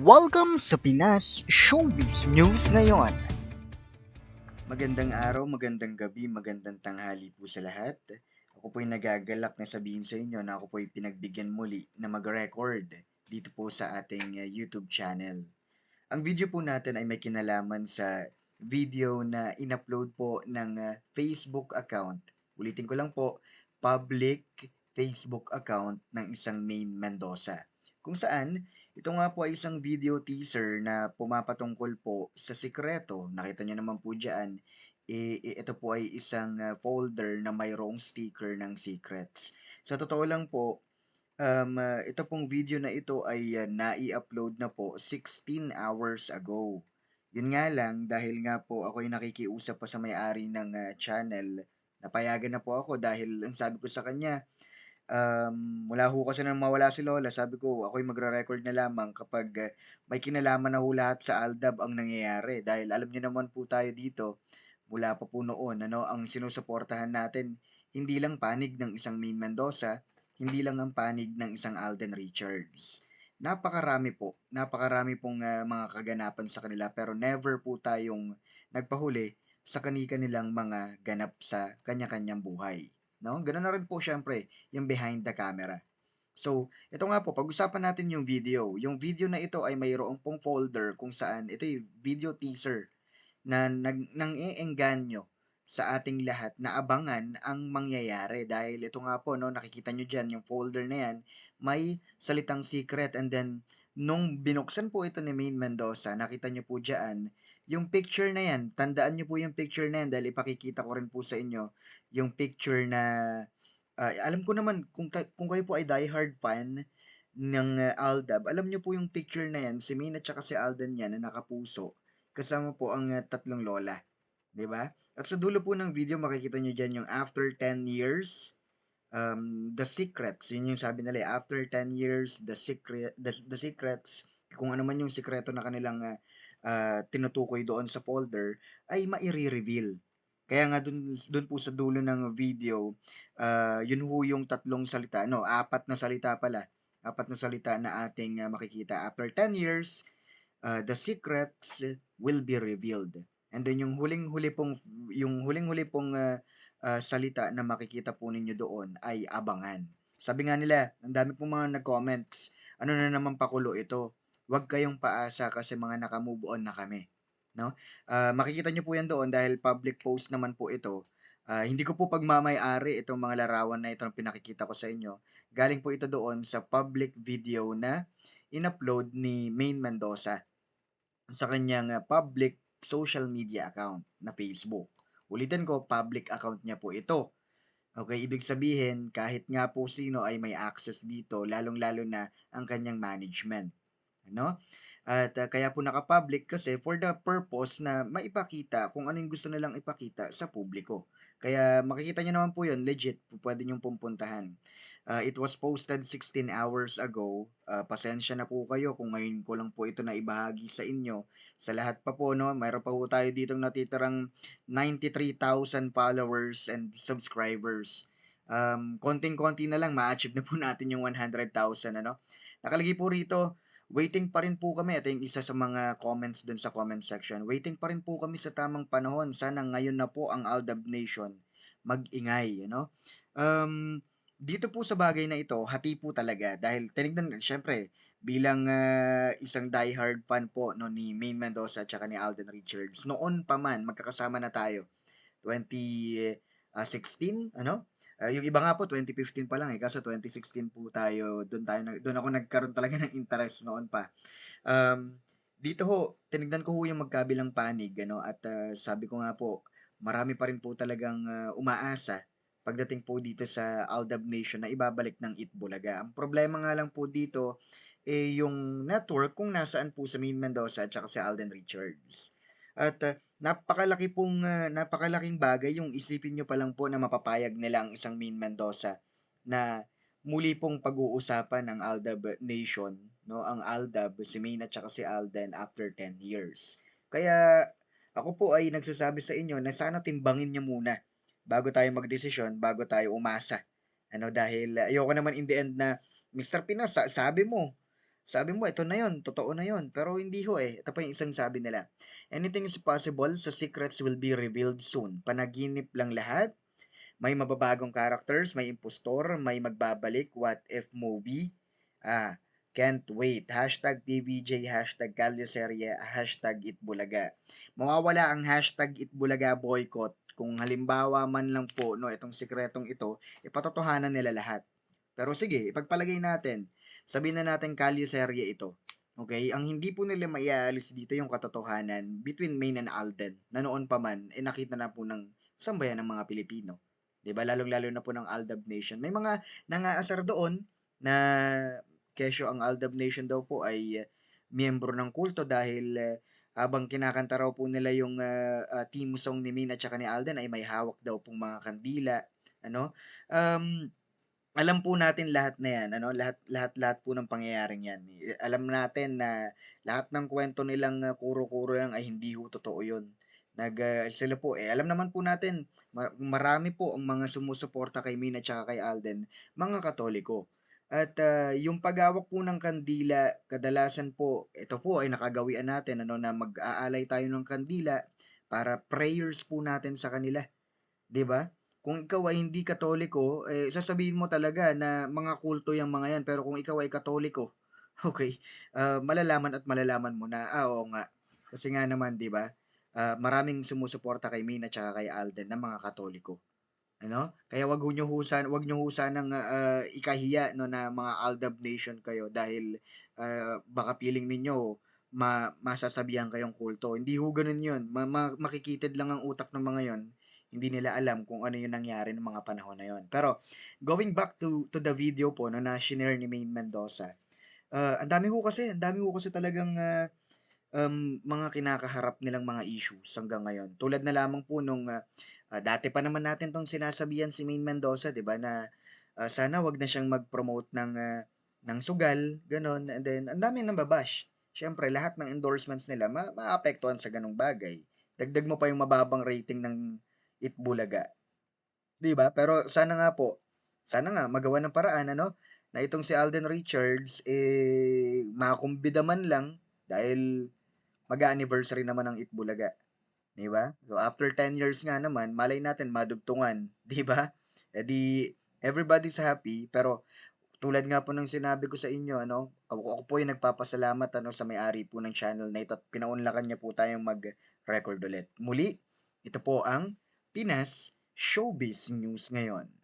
Welcome sa Pinas Showbiz News ngayon. Magandang araw, magandang gabi, magandang tanghali po sa lahat. Ako po'y nagagalak na sabihin sa inyo na ako po'y pinagbigyan muli na mag-record dito po sa ating uh, YouTube channel. Ang video po natin ay may kinalaman sa video na in-upload po ng uh, Facebook account. Ulitin ko lang po, public Facebook account ng isang main Mendoza. Kung saan, ito nga po ay isang video teaser na pumapatungkol po sa sikreto. Nakita nyo naman po dyan, eh, eh, ito po ay isang uh, folder na mayroong sticker ng secrets. Sa totoo lang po, um, uh, ito pong video na ito ay uh, nai-upload na po 16 hours ago. Yun nga lang, dahil nga po ako'y nakikiusap pa sa may-ari ng uh, channel, napayagan na po ako dahil ang sabi ko sa kanya, um, wala ho kasi nang mawala si Lola. Sabi ko, ako'y magre-record na lamang kapag uh, may kinalaman na ho lahat sa Aldab ang nangyayari. Dahil alam niyo naman po tayo dito, mula pa po noon, ano, ang sinusuportahan natin, hindi lang panig ng isang Main Mendoza, hindi lang ang panig ng isang Alden Richards. Napakarami po, napakarami pong uh, mga kaganapan sa kanila pero never po tayong nagpahuli sa kani-kanilang mga ganap sa kanya-kanyang buhay. No? Ganun na rin po syempre yung behind the camera. So, ito nga po, pag-usapan natin yung video. Yung video na ito ay mayroong pong folder kung saan ito yung video teaser na nag, nang iengganyo sa ating lahat na abangan ang mangyayari dahil ito nga po no nakikita nyo dyan yung folder na yan may salitang secret and then nung binuksan po ito ni Main Mendoza nakita nyo po dyan yung picture na yan tandaan nyo po yung picture na yan dahil ipakikita ko rin po sa inyo yung picture na uh, alam ko naman kung kung kayo po ay diehard fan ng uh, Aldab alam nyo po yung picture na yan si Main at saka si Alden yan na nakapuso kasama po ang uh, tatlong lola ba? At sa dulo po ng video makikita niyo diyan yung after 10 years um the secrets, yun yung sabi nila, eh, after 10 years the secret the, the secrets kung ano man yung sikreto na kanilang uh, uh, tinutukoy doon sa folder ay maire-reveal. Kaya nga dun, dun po sa dulo ng video, uh, yun ho yung tatlong salita, no, apat na salita pala. Apat na salita na ating uh, makikita. After 10 years, uh, the secrets will be revealed. And then yung huling-huli pong yung huling-huli pong uh, uh, salita na makikita po ninyo doon ay abangan. Sabi nga nila, ang dami pong mga nag-comments, ano na naman pakulo ito? Huwag kayong paasa kasi mga naka-move on na kami. No? Uh, makikita nyo po yan doon dahil public post naman po ito. Uh, hindi ko po pagmamay-ari itong mga larawan na itong pinakikita ko sa inyo. Galing po ito doon sa public video na in-upload ni Main Mendoza sa kanyang public social media account na Facebook. Ulitin ko, public account niya po ito. Okay, ibig sabihin, kahit nga po sino ay may access dito, lalong-lalo na ang kanyang management. Ano? At uh, kaya po naka-public kasi for the purpose na maipakita kung ano yung gusto nilang ipakita sa publiko. Kaya makikita nyo naman po yun, legit, pwede nyong pumpuntahan. Uh, it was posted 16 hours ago. Uh, pasensya na po kayo kung ngayon ko lang po ito na ibahagi sa inyo. Sa lahat pa po, no, mayroon pa po tayo dito natitirang 93,000 followers and subscribers. Um, konting-konti na lang, ma-achieve na po natin yung 100,000, ano. Nakalagay po rito, waiting pa rin po kami. Ito yung isa sa mga comments dun sa comment section. Waiting pa rin po kami sa tamang panahon. Sana ngayon na po ang Aldab Nation mag-ingay, you know? Um, dito po sa bagay na ito, hati po talaga dahil tinignan, syempre, bilang uh, isang diehard fan po no, ni Main Mendoza at ni Alden Richards, noon pa man, magkakasama na tayo. 2016, ano? Uh, yung iba nga po, 2015 pa lang eh, kaso 2016 po tayo, doon tayo, doon ako nagkaroon talaga ng interest noon pa. Um, dito ho, tinignan ko ho yung magkabilang panig, ano, at uh, sabi ko nga po, marami pa rin po talagang uh, umaasa pagdating po dito sa Aldab Nation na ibabalik ng Itbulaga. Ang problema nga lang po dito eh yung network kung nasaan po sa Main Mendoza at saka sa Alden Richards. At uh, napakalaki pong uh, napakalaking bagay yung isipin nyo pa lang po na mapapayag nila ang isang Main Mendoza na muli pong pag-uusapan ng Aldab Nation, no? Ang Aldab, si Main at saka si Alden after 10 years. Kaya ako po ay nagsasabi sa inyo na sana timbangin nyo muna bago tayo magdesisyon, bago tayo umasa. Ano dahil ayoko naman in the end na Mr. Pinas, sabi mo, Sabi mo, ito na yon, totoo na yon. Pero hindi ho eh. Ito pa yung isang sabi nila. Anything is possible, so secrets will be revealed soon. Panaginip lang lahat. May mababagong characters, may impostor, may magbabalik, what if movie. Ah, can't wait. Hashtag TVJ, hashtag Kalyoserye, hashtag Itbulaga. Mawawala ang hashtag Itbulaga boycott kung halimbawa man lang po no itong sikretong ito, ipatotohanan nila lahat. Pero sige, ipagpalagay natin. Sabihin na natin Kalyoserye ito. Okay? Ang hindi po nila maiaalis dito yung katotohanan between Maine and Alden na noon pa man, eh nakita na po ng sambayan ng mga Pilipino. ba? Lalong-lalo na po ng Aldab Nation. May mga nangaasar doon na kesyo ang Aldab Nation daw po ay uh, miyembro ng kulto dahil uh, habang kinakanta raw po nila yung uh, uh, team song ni Mina at saka ni Alden ay may hawak daw pong mga kandila. Ano? Um, alam po natin lahat na yan, ano? Lahat lahat lahat po ng pangyayaring yan. Alam natin na lahat ng kwento nilang uh, kuro-kuro yan ay hindi ho totoo 'yun. Nag uh, sila po eh alam naman po natin ma- marami po ang mga sumusuporta kay Mina at kay Alden, mga Katoliko. At uh, yung paghawak po ng kandila, kadalasan po, ito po ay nakagawian natin ano na mag-aalay tayo ng kandila para prayers po natin sa kanila. 'di ba? Kung ikaw ay hindi Katoliko, eh, sasabihin mo talaga na mga kulto yung mga yan. Pero kung ikaw ay Katoliko, okay, ah, malalaman at malalaman mo na, ah, oo nga. Kasi nga naman, di ba, ah, maraming sumusuporta kay Mina at kay Alden na mga Katoliko. Ano? Kaya wag niyo husan, wag niyo husan ng ah, ikahiya no na mga Aldab Nation kayo dahil ah, baka piling ninyo ma masasabihan kayong kulto. Hindi ho ganun 'yun. Ma- ma- makikitid lang ang utak ng mga 'yon hindi nila alam kung ano yung nangyari ng mga panahon na yon. Pero, going back to to the video po no, na shinare ni Maine Mendoza, uh, ang dami ko kasi, ang dami ko kasi talagang uh, um, mga kinakaharap nilang mga issues hanggang ngayon. Tulad na lamang po nung uh, uh, dati pa naman natin tong sinasabihan si Maine Mendoza, 'di ba, na uh, sana wag na siyang mag-promote ng uh, ng sugal, ganon. And then ang dami nang babash. Siyempre, lahat ng endorsements nila ma- maapektuhan sa ganung bagay. Dagdag mo pa yung mababang rating ng Itbulaga. 'Di ba? Pero sana nga po, sana nga magawa ng paraan ano na itong si Alden Richards eh makumbida man lang dahil mag-anniversary naman ng Itbulaga. 'Di ba? So after 10 years nga naman, malay natin madugtungan, 'di ba? E di everybody's happy pero tulad nga po ng sinabi ko sa inyo, ano, ako, ako po yung nagpapasalamat ano, sa may-ari po ng channel na ito at pinaunlakan niya po tayong mag-record ulit. Muli, ito po ang Pinas Showbiz News ngayon.